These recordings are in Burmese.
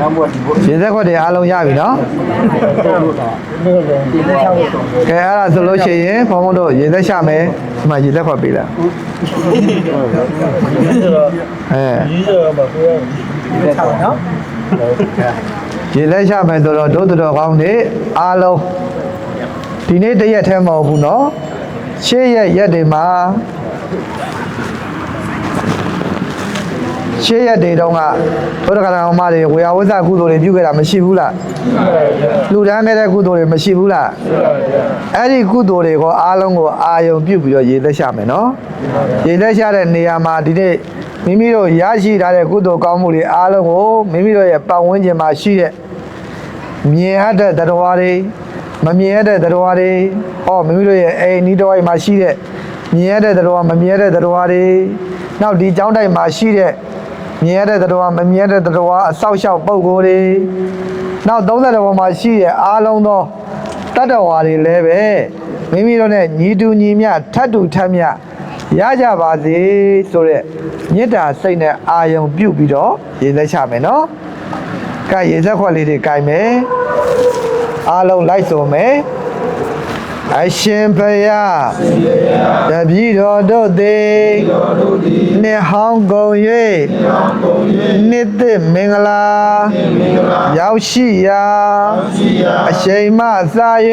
နောက်ဘက်ဒီဘက်ရေသက်ခွက်တွေအားလုံးရပြီနော်ဒီလက်ချောင်းကိုကဲအဲ့ဒါဆိုလို့ရှိရင်ဘုံဘုံတို့ရေသက်ရှာမယ်ဒီမှာရေသက်ခွက်ပေးလိုက်အဲဒီလက်ချောင်းနော်ရေသက်ရှာမယ်ဆိုတော့ဒုသတော်ကောင်းတွေအားလုံးဒီနေ့တရက်ထဲမဟုတ်ဘူးနော်ရှေ့ရက်ရက်တွေမှာ ရှေ့ရက်တွေတုန်းကဘုရားကလာအောင်မတွေဝေယဝဇ္ဇကုသိုလ်တွေပြုခဲ့တာမရှိဘူးလားလူတန်းခဲ့တဲ့ကုသိုလ်တွေမရှိဘူးလားအဲ့ဒီကုသိုလ်တွေကိုအားလုံးကိုအာယုံပြုပြီးတော့ရေသက်ရှာမယ်နော်ရေသက်ရှာတဲ့နေရာမှာဒီနေ့မိမိတို့ရရှိထားတဲ့ကုသိုလ်ကောင်းမှုတွေအားလုံးကိုမိမိတို့ရဲ့ပတ်ဝန်းကျင်မှာရှိတဲ့မြင်ရတဲ့တရားတွေမမြင်ရတဲ့တရားတွေဟောမိမိတို့ရဲ့အိမ်နီးတော်အိမ်မှာရှိတဲ့မြင်ရတဲ့တရားမမြင်ရတဲ့တရားတွေနောက်ဒီကျောင်းတိုင်မှာရှိတဲ့ မြင်ရတဲ့တရားမမြင်ရတဲ့တရားအဆောက်အအုံပုံကိုယ်တွေနောက်30တော်မှာရှိတဲ့အားလုံးသောတတ္တဝါတွေလည်းပဲမိမိတို့နဲ့ညီတူညီမျှထပ်တူထပ်မျှရကြပါစေဆိုတဲ့မေတ္တာစိတ်နဲ့အာယုံပြုပြီးတော့ရေလက်ချမယ်နော်ကဲရေစက်ခွက်လေးတွေကင်မယ်အားလုံးလိုက်ဆိုမယ် အရှင်ဘုရားတပည့်တော်တို့သည်နှစ်ဟောင်းကုန်၍နှစ်သစ်မင်္ဂလာရောက်ရှိရာအချိန်မှစ၍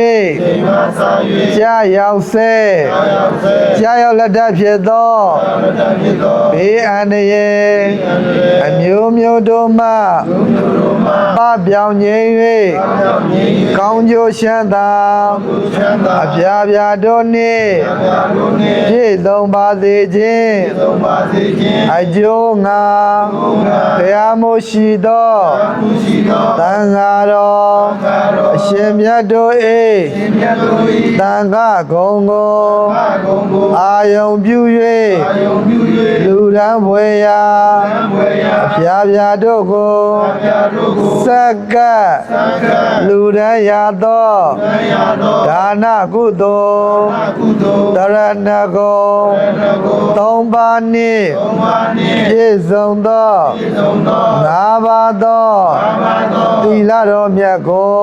ကြာရောက်ဆဲကြာရောက်လက်ထပ်ဖြစ်သောဘေးအန္တရာယ်အမျိုးမျိုးတို့မှပပြောင်းငြိမ်း၍ကောင်းကျိုးချမ်းသာအပြာပြာတို့နှင့်ပြည့်စုံပါစေခြင်းအကျိုးငါဘုရားမို့ရှိသောသံဃာတော်အရှင်မြတ်တို့၏သံဃာဂုံကိုအာယုံပြု၍လူရန်ဘွေရာအပြာပြာတို့ကိုစက္ကပ်လူရန်ရသောဒါနကုသိုလ်တရဏဂုံသုံးပါးနှင့်ပြည့်စုံသောငါးပါးသောသီလတော်မြတ်ကို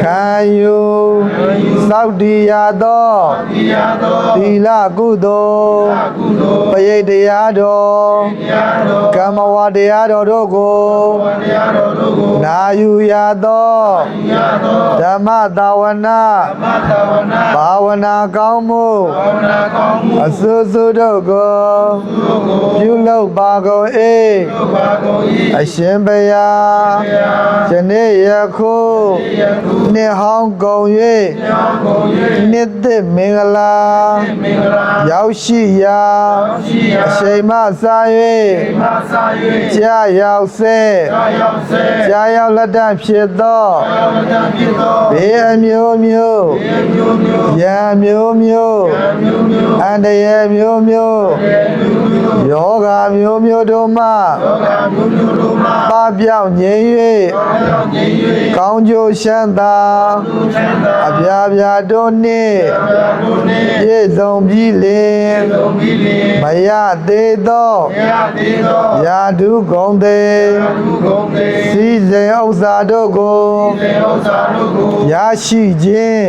ခံယူသောက်တည်ရသောသီလကုသိုလ်ပရိတ်တရားတော်ကမ္မဝတရားတော်တို့ကိုနာယူရသောဓမ္မတာဝနာဘာဝနာကောင်းမှုအစွတ်စွတ်တို့ကိုပြုလုပ်ပါကုန်၏အရှင်ဘုရားယနေ့ယခုနှစ်ဟောင်းကုန်၍နှစ်သစ်မင်္ဂလာရောက်ရှိရာအချိန်မှစ၍ကြာရောက်ဆဲကြာရောက်လက်တဖြစ်သောဘေးအမျိုးမျိုးရံမျိုးမျိုးအန္တရာယ်မျိုးမျိုးယောဂမျိုးမျိုးတို့မှပပြောင်းငြိမ်း၍ကောင်းကျိုးချမ်းသာအပြာပြာတို့နှင့်ပြည့်စုံပြီးလင်မရသေးသောရာဓုဂုံသေးစည်းစိမ်ဥစ္စာတို့ကိုရရှိခြင်း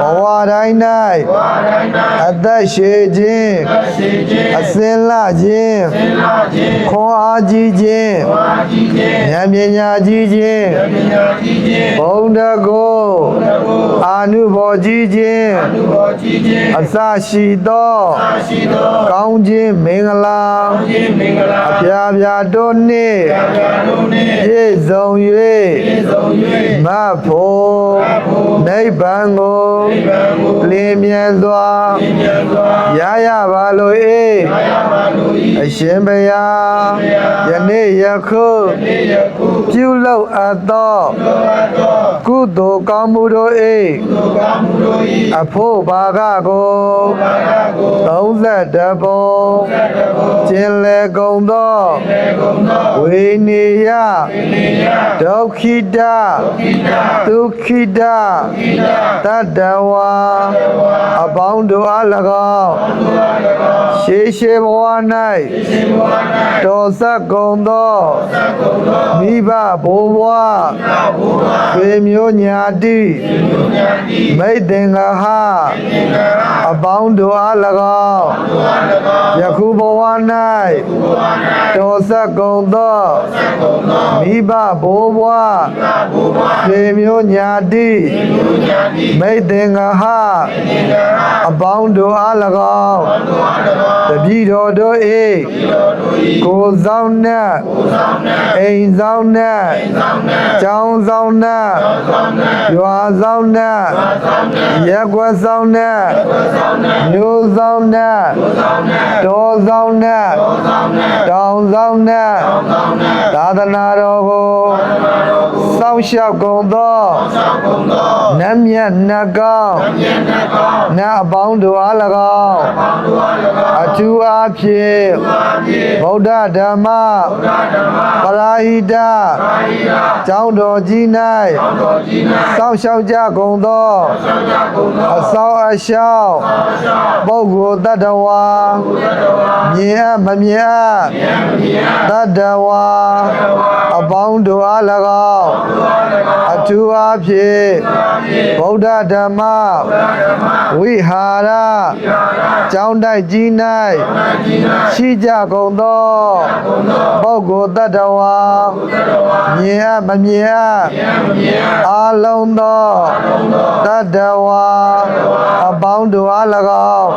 ဘဝတိုင်း၌အသက်ရှိခြင်းအစင်လာခြင်းခွန်အားကြီးခြင်းဉာဏ်ပညာကြီးခြင်းဘုံတကိုအာနုဘောကြီးခြင်းသူတော်ကြီးခြင်းအစရှိသောအရှိသောကောင်းခြင်းမင်္ဂလာခြင်းမင်္ဂလာအပြာပြာတို့နှင့်ပြာတို့နှင့်ပြည့်စုံပြည့်စုံ၍မဖို့မဖို့နိဗ္ဗာန်ကိုနိဗ္ဗာန်ကိုလင်းမြန်စွာ၍ဉာဏ်စွာရရပါလို၏အာရပါလို၏အရှင်ဘုရားယနေ့ယခုနေယခုပြုလုပ်အပ်သောသောသောကုသိုလ်ကောင်းမှုတို့၏သောကောင်းမှုတို့၏အဖို့ဘာကကိုဘာသာကို32ပုံကျင်လေကုန်သောလေကုန်သောဝိနေယနေယဒုက္ခိတခိတဒုက္ခိတခိတတတ္တဝါအပေါင်းတို့အား၎င်းရှေးရှေးဘဝ၌ရှင်ဘဝ၌တော်ဆက်ကုန်သောသတ်ကုန်သောမိဘဘိုးဘွားနာဘုရားဆွေမျိုးညာတိဉာဏ်ဤမိတ်တင်္ဂဟသင်္ကာရအပေါင်းတို့အား၎င်းဘုရား၎င်းယခုဘဝ၌ဘုရား၌တော်ဆက်ကုန်သောသတ်ကုန်သောမိဘဘိုးဘွားနာဘုရားဆွေမျိုးညာတိဉာဏ်ဤမိတ်တင်္ဂဟသင်္ကာရအပေါင်းတို့အား၎င်းဘုရား၎င်းတပည့်တော်တို့၏တော်တို့၏ကိုယ်ဆောင်နှင့်ကိုယ်ဆောင်နှင့်အိမ်ဆောင်နှင့်ဆောင်နှင့်ကျောင်းဆောင်နှင့်ဆောင်နှင့်ရွာဆောင်နှင့်ဆောင်နှင့်ရက်ကွက်ဆောင်နှင့်ဆောင်နှင့်မျိုးဆောင်နှင့်ဆောင်နှင့်တော်ဆောင်နှင့်ဆောင်နှင့်တောင်ဆောင်နှင့်ဆောင်နှင့်သာသနာတော်ကို စောင့်ရှောက်ကုန်သောဆောင်ကုန်သောနတ်မြတ်နတ်ကောင်းဉာဏ်နှကောင်းနတ်အပေါင်းတို့အား၎င်းပေါင်းတို့အား၎င်းအထူးအားဖြင့်ပါဖြင့်ဗုဒ္ဓဓမ္မဘုရားဓမ္မပရာဟိတပါဠိယာကျောင်းတော်ကြီး၌တော်ကြီး၌စောင့်ရှောက်ကြကုန်သောဆောင်ကြကုန်သောအဆောင်အရှောက်အရှောပုဂ္ဂိုလ်တ attva ဘုရားတော်ဝါမြင်အပ်မမြင်အပ်ဉာဏ်မြင်တ attva အပေါင်းတို့အား၎င်းဘုရား၎င်းအထူးအားဖြင့်ဗုဒ္ဓဓမ္မဘုရားဓမ္မဝိဟာရယာရကျောင်းတိုက်ကြီး၌ကြီး၌ရှိကြကုန်သောပုဂ္ဂိုလ်တ attva ဘုရားတော်ဝါမြင်အပ်မမြင်အပ်ဉာဏ်မြင်အာလုံးသောတတ္တဝါအပေါင်းတို့အား၎င်း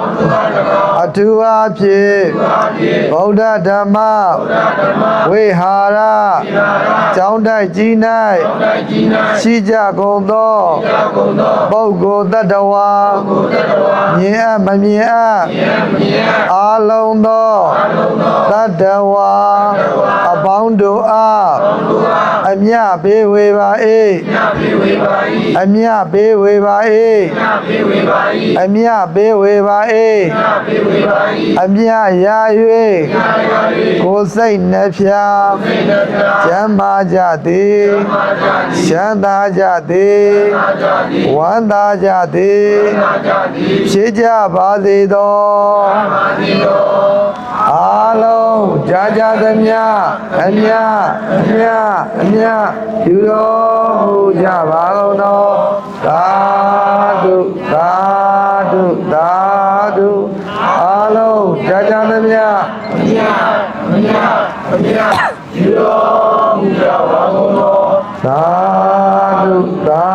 အထူးအားဖြင့်ဗုဒ္ဓဓမ္မဝိဟာရကျောင်းတိုက်ကြီး၌တိုက်ကြီး၌ရှိကြကုန်သောကုန်သောပုဂ္ဂိုလ်တတ္တဝါမြင်အပ်မမြင်အပ်ဉာဏ်မြင်အာလုံးသောတတ္တဝါအပေါင်းတို့အား အမြပေးဝေပါ၏ညပြေဝေပါ၏အမြပေးဝေပါညပြေဝေပါ၏၏အမြပေးဝေပါညပြေဝေပါ၏၏အမြရာ၍ကိုယ်စိတ်နှဖျားကျမ်းမာကြသည်ရှမ်းသာကြသည်ဝမ်းသာကြသည်ဖြစ်ကြပါစေသောအားလုံးကြာကြာသမျှအမြအမြအမြယူတော်မူကြပါကုန်သောသာဓုသာဓုသာဓုအားလုံးကြာကြာသမျှမြတ်မြတ်မြတ်ယူတော်မူကြပါကုန်သောသာဓုသာ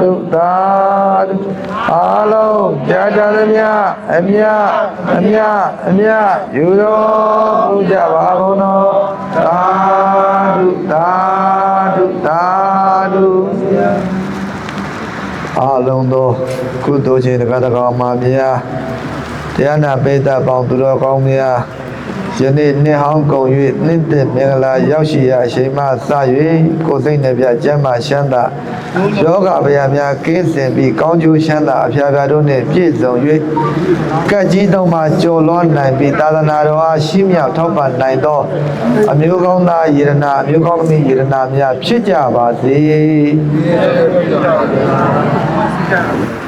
ဓုသာဓုအားလုံးကြာကြာသမျှအမြအမြအမြယူတော်မူကြပါကုန်သောသာ ဓုသာဓုသာဓုအားလုံးသောကုသိုလ်ရှင်တက္ကသကောင်မှာများတရားနာပိဋကပေါင်းသူတော်ကောင်းများ ယနေ့နှစ်ဟောင်းကုန်၍နှစ်သက်မင်္ဂလာရောက်ရှိရာအချိန်မှစ၍ကိုယ်စိတ်နှပြကျမ်းမာရှမ်းသာယောဂဗျာများကင်းစင်ပြီးကောင်းကျိုးရှမ်းသာအဖျားဖျားတို့နှင့်ပြည့်စုံ၍ကတ်ကြီးသုံးမှာကျော်လွှမ်းနိုင်ပြီးသာသနာတော်အားရှိမြောက်ထောက်ပံ့နိုင်သောအမျိုးကောင်းသားယေရနာအမျိုးကောင်းသမီးယေရနာများဖြစ်ကြပါစေ။